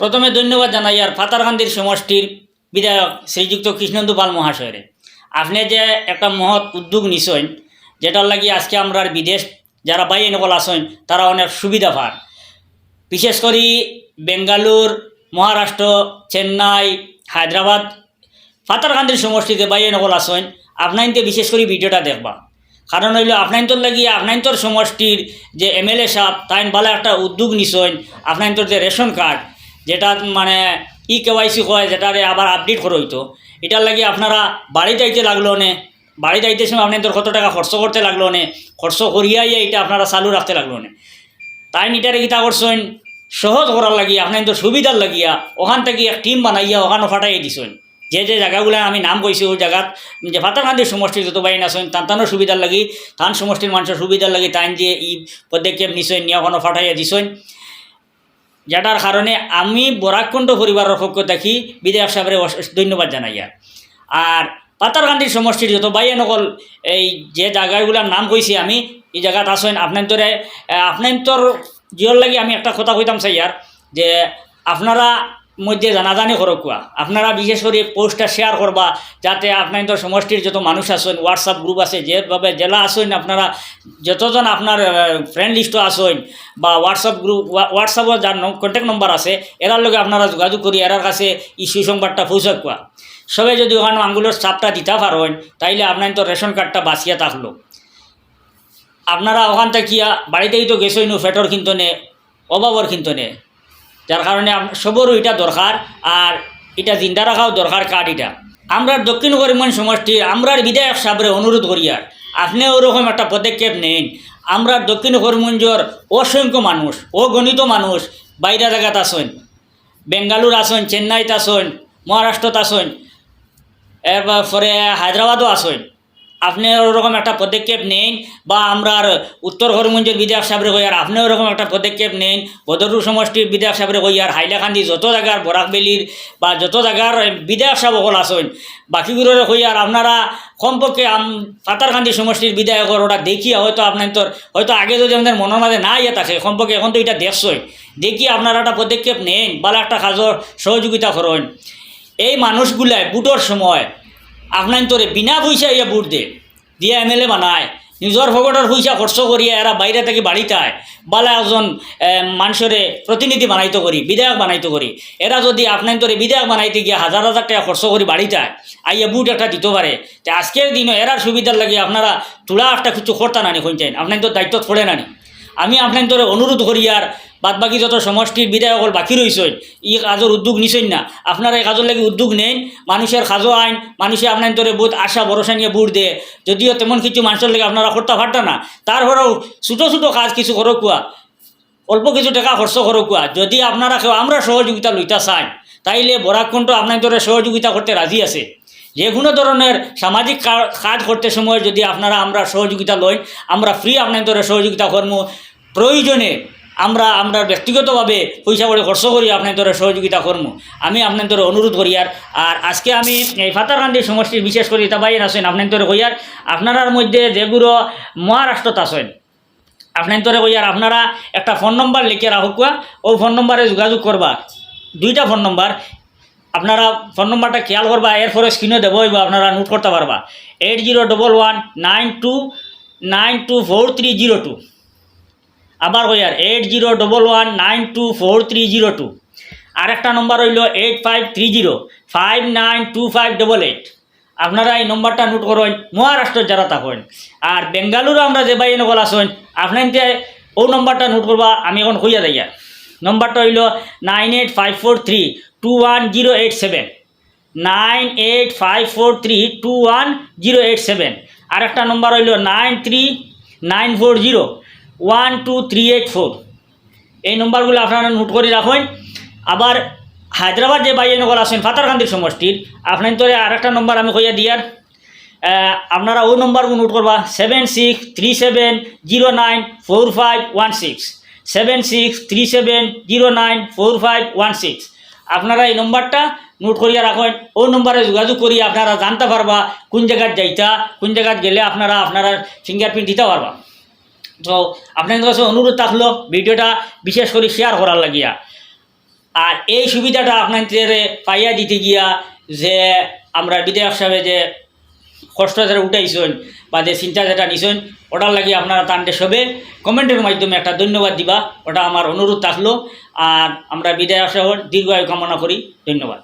প্রথমে ধন্যবাদ জানাই আর ফাতারকান্দির সমষ্টির বিধায়ক শ্রীযুক্ত কৃষ্ণেন্দু পাল মহাশয়রে। আপনি যে একটা মহৎ উদ্যোগ নিছেন, যেটার লাগি আজকে আমরা বিদেশ যারা বাইরে নকল আসেন তারা অনেক সুবিধা পান। বিশেষ করে বেঙ্গালুর, মহারাষ্ট্র, চেন্নাই, হায়দ্রাবাদ ফাতারকান্দির সমষ্টিতে বাইরে নকল আসেন আপনাইতে বিশেষ করে ভিডিওটা দেখবা। কারণ হইল আপনাইতর লাগি আপনাইতর সমষ্টির যে এমএলএ সাহেব তাই ভালো একটা উদ্যোগ নিছেন আপনাইতর যে রেশন কার্ড যেটা মানে ই কেওয়াইসি হয়, যেটারে আবার আপডেট করে হইতো। এটার লাগি আপনারা বাড়ি যাইতে লাগল নে, বাড়ি যাইতে সময় আপনাদের কত টাকা খরচ করতে লাগল নে, খরচ করিয়াই এটা আপনারা চালু রাখতে লাগল নে। তাই নিটারে কিতা করছেন, সহজ করার লাগিয়া আপনার তো সুবিধার লাগিয়া ওখান থেকে এক টিম বানাইয়া ওখানে ফাটাই দিছেন। যে যে জায়গাগুলো আমি নাম কৈছোঁ ওই জায়গাত যে ফাতারকান্দির সমষ্টির যত বাইন আছেন, তান তানোর সুবিধার লাগি, তান সমষ্টির মানুষের সুবিধার লাগি, তাইন যে ই পদক্ষেপ নিছেন, নিয়ে ওখানে ফাটাইয়া দিছেন। যেটার কারণে আমি বরাকণ্ড পরিবারের পক্ষ দেখি বিধায়ক সাহেবের ধন্যবাদ জানাইয়া। আর পাতারকান্দির সমষ্টির যত বাইয়ে নকল এই যে জায়গাগুলোর নাম কইছি আমি, এই জায়গাত আসেন আপনার আপনার জিয়র লাগি আমি একটা কথা কইতাম সাইয়ার যে আপনারা মধ্যে জানাজানি করক কোয়া আপনারা বিশেষ করে পোস্টটা শেয়ার করবা যাতে আপনার সমষ্টির যত মানুষ আসেন হোয়াটসঅ্যাপ গ্রুপ আছে যেভাবে জেলা আসেন আপনারা যতজন আপনার ফ্রেন্ড লিস্টও আসেন বা হোয়াটসঅ্যাপ গ্রুপ হোয়াটসঅ্যাপও যার কন্ট্যাক্ট নম্বর আছে এরার লগে আপনারা যোগাযোগ করি এরার কাছে এই সুসংবাদটা পৌঁছাক কোয়া সবাই যদি ওখানে আঙ্গুলের চাপটা দিতে পারেন তাইলে আপনার তো রেশন কার্ডটা বাঁচিয়া থাকল আপনারা ওখান থেকে বাড়িতেই তো গেছই নো ফেটর কিন্তু নে অভাবর কিন্তু নে যার কারণে সবরও এটা দরকার আর এটা জিন্দা রাখাও দরকার কার্ড এটা। আমরা দক্ষিণ করিমগঞ্জ সমষ্টির আমরার বিধায়ক সাহেবরে অনুরোধ করি আর। আপনি ওরকম একটা পদক্ষেপ নেন। আমরা দক্ষিণ করিমগঞ্জর অসংখ্য মানুষ, অগণিত মানুষ বাইরে জায়গাত আসেন বেঙ্গালুর আসেন চেন্নাইতে আসেন মহারাষ্ট্রত আসেন এরপরে হায়দ্রাবাদও আসেন আপনি ওরকম একটা পদক্ষেপ নেন বা আমরার উত্তর হরিমঞ্জের বিধায়ক সাহেবের কই আর আপনি ওরকম একটা পদক্ষেপ নেন বদরপুর সমষ্টির বিধায়ক সাহেবের কই আর হাইলাকান্দি যত জায়গার বরাকবেলির বা যত জায়গার বিধায়ক সাহেব সকল আসেন বাকিগুলোর কই আর আপনারা কমপক্ষে পাতারকান্দি সমষ্টির বিধায়কর ওটা দেখিয়া হয়তো আপনার তোর, হয়তো আগে যদি আমাদের মনের মাঝে না ইয়ে থাকে, কমপক্ষে এখন তো এটা দেখছই। দেখি আপনারা একটা পদক্ষেপ নেন, ভালো একটা কাজর সহযোগিতা করেন। এই মানুষগুলায় বুটোর সময় আপনার তোরে বিনা পয়সা ইয়ে বুট দে। দিয়ে এম এল এ বানায়, নিজের ভগটার পয়সা খরচ করিয়া এরা বাইরে থেকে বাড়িতে বালা একজন মানুষরে প্রতিনিধি বানাইতে করি, বিধায়ক বানাইতে করি। এরা যদি আপনার তোরে বিধায়ক বানাইতে গিয়ে হাজার হাজার টাকা খরচ করি বাড়িতে আইয়া বুট একটা দিতে পারে। তো আজকের দিনও এরার সুবিধার লাগে আপনারা তুলা একটা কিছু করতে নানি শুনছেন আপনার তো দায়িত্ব পড়ে নানি। আমি আপনার তোরে অনুরোধ করি আর বাদ বাকি যত সমষ্টির বিধায়কল বাকি রয়েছেন ই কাজের উদ্যোগ নিছেন না। আপনারা এই কাজের লাগি উদ্যোগ নেন মানুষের কাজও আইন, মানুষে আপনার তোরে বহুত আশা ভরসা নিয়ে বুট দেয়। যদিও তেমন কিছু মানুষের লাগে আপনারা করতে পারতেন না তারপরেও ছোটো ছোটো কাজ কিছু করো কুয়া অল্প কিছু টাকা খরচ করো কুয়া যদি আপনারা কেউ আমরা সহযোগিতা লইতা চাই, তাইলে বরাকণ্ঠ আপনার তোরে সহযোগিতা করতে রাজি আছে। যে কোনো ধরনের সামাজিক কাজ করতে সময় যদি আপনারা আমরা সহযোগিতা লই, আমরা ফ্রি আপনার তোরে সহযোগিতা করব প্রয়োজনে আমরা আমরা ব্যক্তিগতভাবে পয়সা করে খরচ করি, আপনার ধরে সহযোগিতা করব আমি আপনার ধরে অনুরোধ করি আর আর আজকে আমি এই ফাতারকান্দি সমষ্টির বিশেষ করে বাইরে আসেন আপনার ধরে কইয়ার আপনার মধ্যে যেগুলো মহারাষ্ট্রত আসেন আপনার ধরে কইয়ার আপনারা একটা ফোন নম্বর লিখে রাখুক ও ফোন নম্বরে যোগাযোগ করবা। দুইটা ফোন নম্বর, আপনারা ফোন নম্বরটা খেয়াল করবা, এরপরে স্ক্রিনে দেবো আপনারা নোট করতে পারবা। Eight zero double one nine two nine two four three zero two আবার কইয়ার eight zero double one nine two four three zero two আরেকটা নম্বর হইল eight five three zero five nine two five double eight আপনারা এই নম্বরটা note করেন, মহারাষ্ট্রের যারা থাকেন। আর বেঙ্গালুরু আমরা যে বাইরে নকল আসেন আপনার ও নম্বরটা নোট করবা, আমি এখন হইয়া যাইয়া নম্বরটা হইল nine eight five four three two one zero eight seven nine eight five four three two one zero eight seven আরেকটা নম্বর হইল nine three nine four zero one, two, three, eight, four. এই নম্বরগুলো আপনারা note করে রাখুন। আবার হায়দ্রাবাদ যে বাইরে নগর আছেন ফাতারকান্দির সমষ্টির আপনার তোরে আরেকটা নম্বর আমি কইয়া দিয়ার আপনারা ওই নম্বরগুলো নোট করবা। Seven, six, three, seven, zero, nine, four, five, one, six. Seven, six, three, seven, zero, nine, four, five, one, six. আপনারা এই নম্বরটা নোট করিয়া রাখেন। ওই নম্বরে যোগাযোগ করি আপনারা জানতে পারবা কোন জায়গায় যাইতা, কোন জায়গায় গেলে আপনারা আপনারা ফিঙ্গারপ্রিন্ট দিতে পারবা। তো আপনাদের কাছে অনুরোধ থাকল ভিডিওটা বিশেষ করে শেয়ার করার লাগিয়া। আর এই সুবিধাটা আপনাদের পাইয়া দিতে গিয়া যে আমরা বিধায়ক সাহেবে যে কষ্ট যেটা উঠাইছেন বা যে চিন্তা যেটা নিছেন, ওটার লাগি আপনারা তান্ডে সবে কমেন্টের মাধ্যমে একটা ধন্যবাদ দিবা, ওটা আমার অনুরোধ থাকল। আর আমরা বিদায় সাহেব দীর্ঘায়ু কামনা করি, ধন্যবাদ।